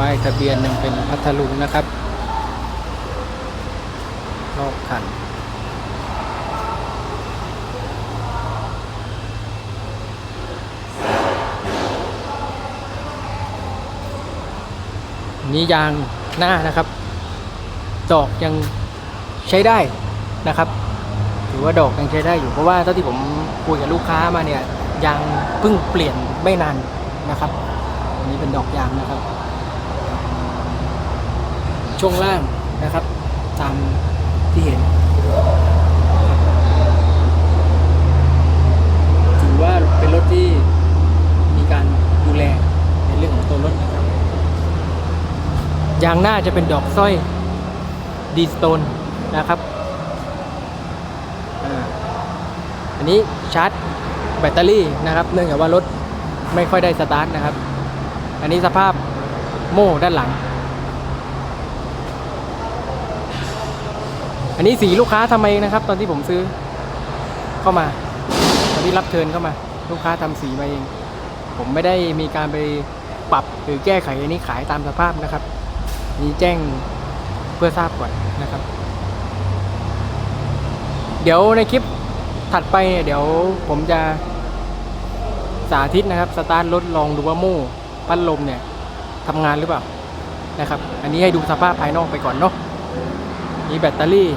ป้ายทะเบียนยังเป็นพัทลุงนะครับรอบคันนี้ยางหน้านะครับ ดอกยังใช้ได้นะครับถือว่าดอกยังใช้ได้อยู่เพราะว่าเท่าที่ผมคุยกับลูกค้ามาเนี่ยยางเพิ่งเปลี่ยนไม่นานนะครับอันนี้เป็นดอกยางนะครับ ช่วงล่างนะครับ ตามที่เห็น ถือว่าเป็นรถที่มีการดูแลในเรื่องของตัวรถนะครับยางหน้าจะเป็นดอกสร้อยดีสโตนนะครับอันนี้ชาร์จแบตเตอรี่นะครับ เนื่องจากว่ารถไม่ค่อยได้สตาร์ทนะครับ อันนี้สภาพโม่ด้านหลัง อันนี้สีลูกค้าทำมาเองนะครับ ตอนที่ผมซื้อเข้ามา ตอนที่รับเทิร์นเข้ามา ลูกค้าทำสีมาเอง ผมไม่ได้มีการไปปรับหรือแก้ไขอันนี้ขายตามสภาพนะครับนี้แจ้งเพื่อทราบก่อนนะครับ เดี๋ยวในคลิปถัดไปเนี่ยเดี๋ยวผมจะสาธิตนะครับสตาร์ทรถลองดูว่าโม่พัดลมเนี่ยทำงานหรือเปล่านะครับ อันนี้ให้ดูสภาพภายนอกไปก่อนเนาะมีแบตเตอรี่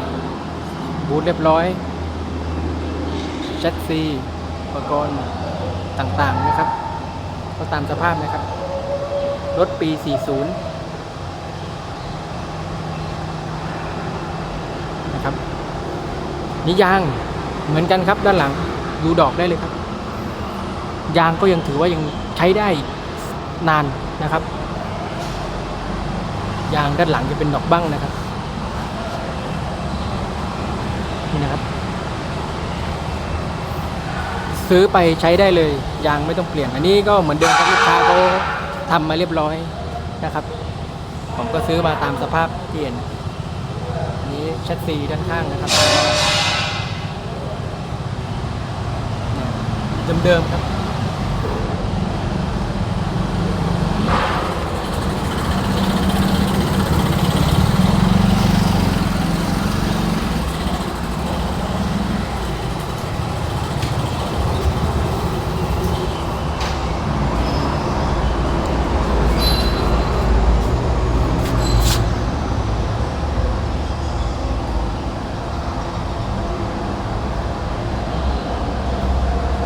บูทเรียบร้อยแชสซีอุปกรณ์ต่างๆนะครับ ก็ตามสภาพนะครับ รถปี 40 นะครับนี่ยางเหมือนกันครับด้านหลังดูดอกได้เลยครับ ยางก็ยังถือว่ายังใช้ได้นานนะครับ ยางด้านหลังจะเป็นดอกบั้งนะครับ นี่นะครับ ซื้อไปใช้ได้เลยยางไม่ต้องเปลี่ยน อันนี้ก็เหมือนเดิมครับลูกค้าเขาทำมาเรียบร้อยนะครับ ผมก็ซื้อมาตามสภาพเปลี่ยนนี้แชสซีด้านข้างนะครับเนี่ยเดิมๆครับ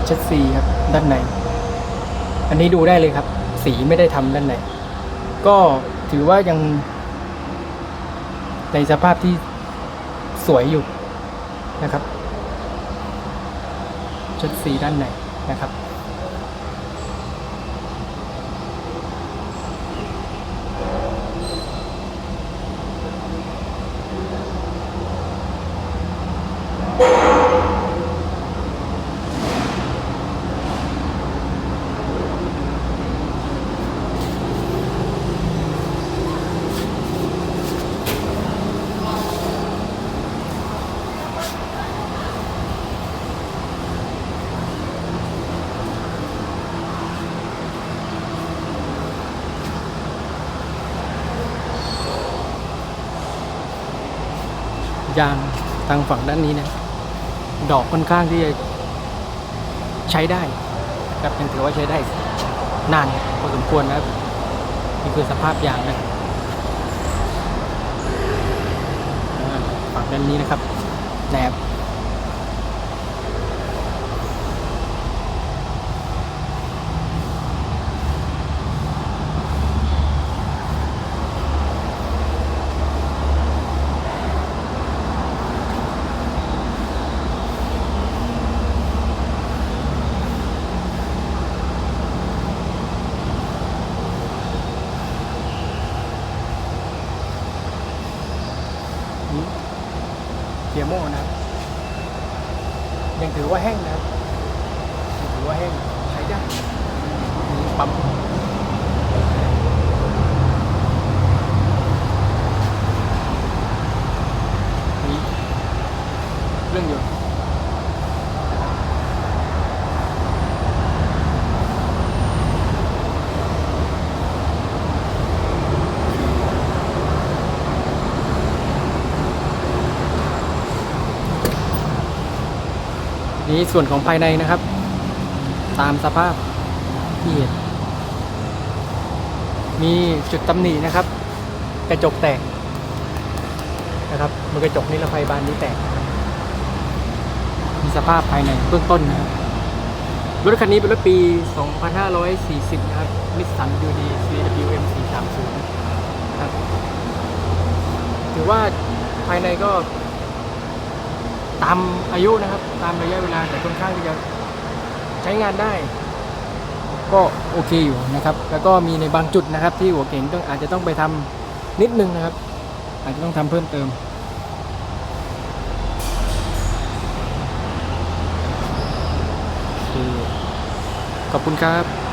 เช็ดสีครับด้านใน อันนี้ดูได้เลยครับ สีไม่ได้ทำด้านในก็ถือว่ายัง ในสภาพที่สวยอยู่นะครับเช็ดสีด้านในนะครับ ยางทางฝั่งด้านนี้นะ ดอกค่อนข้างที่จะใช้ได้ครับยังถือว่าใช้ได้นานพอสมควรนะครับนี่คือสภาพยางนะฝั่งด้านนี้นะครับแหนบ เกียร์โม่นะครับยังถือว่าแห้งนะครับยังถือว่าแห้งใช้ได้มีปั๊มนี่เครื่องย นี้ส่วนของภายในนะครับ ตามสภาพที่เห็นมีจุดตำหนินะครับ กระจกแตกนะครับมือกระจกนิรภัยบานนี้แตก มีสภาพภายในเบื้องต้นนะครับรถคันนี้เป็นรถปี 2540 นะครับนิสสัน UD CWM 430นะครับ ถือว่าภายในก็ ตามอายุนะครับ ตามระยะเวลาแต่ค่อนข้างที่จะใช้งานได้ ก็โอเคอยู่นะครับ แล้วก็มีในบางจุดนะครับ ที่หัวเก่งต้องอาจจะต้องไปทำนิดนึงนะครับ อาจจะต้องทำเพิ่มเติมขอบคุณครับ